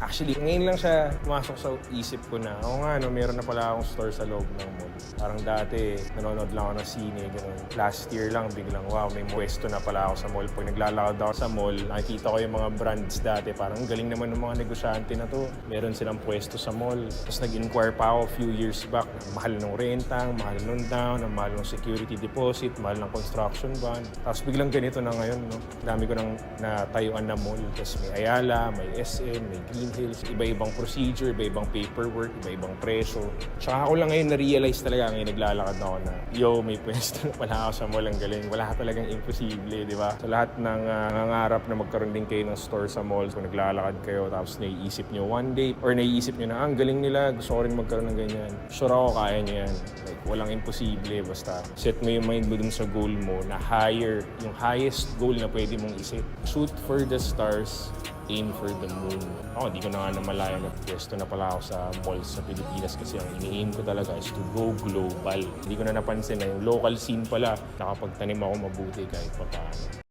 Actually, ngayon lang siya pumasok sa isip ko na, oo nga, no, meron na pala akong store sa loob ng mall. Parang dati, nanonood lang ako ng sine, ganun. Last year lang, biglang, wow, may pwesto na pala ako sa mall. Pag naglalakad ako sa mall, nakikita ko yung mga brands dati. Parang ang galing naman ng mga negosyante na to. Meron silang pwesto sa mall. Tapos nag-inquire pa ako a few years back. Mahal ng renta, mahal ng down, ang mahal ng security deposit, mahal ng construction bond. Tapos biglang ganito na ngayon, no? Dami ko nang natayuan na mall. Tapos may Ayala, may SM, may Green Hills. Iba-ibang procedure, iba-ibang paperwork, iba-ibang preso. Tsaka ako lang ngayon na-realize talaga ngayon naglalakad na ako na, yo, may pwesto na pala ako sa mall. Ang galing. Wala talagang imposible, di ba? Sa lahat ng uh, nangangarap na magkaroon din kayo ng store sa malls, kung naglalakad kayo, tapos naiisip nyo one day, or naiisip nyo na, ah, ang galing nila, gusto ko rin magkaroon ng ganyan. Sure ako, kaya nyo yan. Like, walang imposible, basta set mo yung mind mo dun sa goal mo na higher, yung highest goal na pwede mong isip. Shoot for the stars, aim for the moon. Ako, hindi ko na nga namalaya na pwesto na pala ako sa malls sa Pilipinas kasi ang ini-aim ko talaga is to go global. Hindi ko na napansin na yung local scene pala, nakapagtanim ako mabuti kahit pa paano.